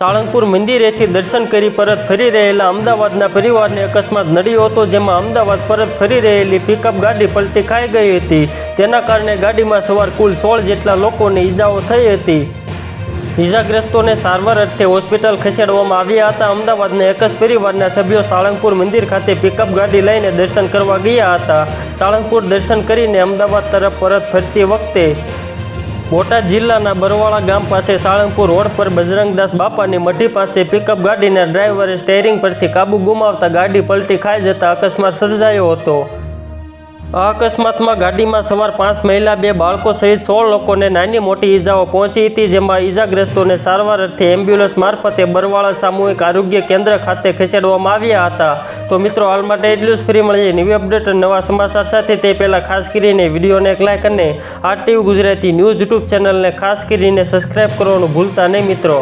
સાળંગપુર મંદિરેથી દર્શન કરી પરત ફરી રહેલા અમદાવાદના પરિવારને અકસ્માત નડ્યો હતો, જેમાં અમદાવાદ પરત ફરી રહેલી પિકઅપ ગાડી પલટી ખાઈ ગઈ હતી. તેના કારણે ગાડીમાં સવાર કુલ સોળ જેટલા લોકોને ઈજાઓ થઈ હતી. ઈજાગ્રસ્તોને સારવાર અર્થે હોસ્પિટલ ખસેડવામાં આવ્યા હતા. અમદાવાદના એક જ પરિવારના સભ્યો સાળંગપુર મંદિર ખાતે પિકઅપ ગાડી લઈને દર્શન કરવા ગયા હતા. સાળંગપુર દર્શન કરીને અમદાવાદ તરફ પરત ફરતી વખતે બોટાદ જિલ્લાના બરવાળા ગામ પાસે સાળંગપુર રોડ પર બજરંગદાસ બાપાની મઢી પાસે પિકઅપ ગાડીના ડ્રાઈવરે સ્ટેરિંગ પરથી કાબુ ગુમાવતા ગાડી પલટી ખાઈ જતા અકસ્માત સર્જાયો હતો. અકસ્માતમાં ગાડીમાં સવાર પાંચ મહિલા, બે બાળકો સહિત સોળ લોકોને નાની મોટી ઈજાઓ પહોંચી હતી, જેમાં ઈજાગ્રસ્તોને સારવાર અર્થે એમ્બ્યુલન્સ મારફતે બરવાળા સામૂહિક આરોગ્ય કેન્દ્ર ખાતે ખસેડવામાં આવ્યા હતા. તો મિત્રો, હાલ માટે એટલું જ. ફ્રી મળીએ નવી અપડેટ અને નવા સમાચાર સાથે. તે પહેલાં ખાસ કરીને વિડીયોને એક લાઈક અને ટીવી ગુજરાતી ન્યૂઝ યુટ્યુબ ચેનલને ખાસ કરીને સબસ્ક્રાઈબ કરવાનું ભૂલતા નહીં મિત્રો.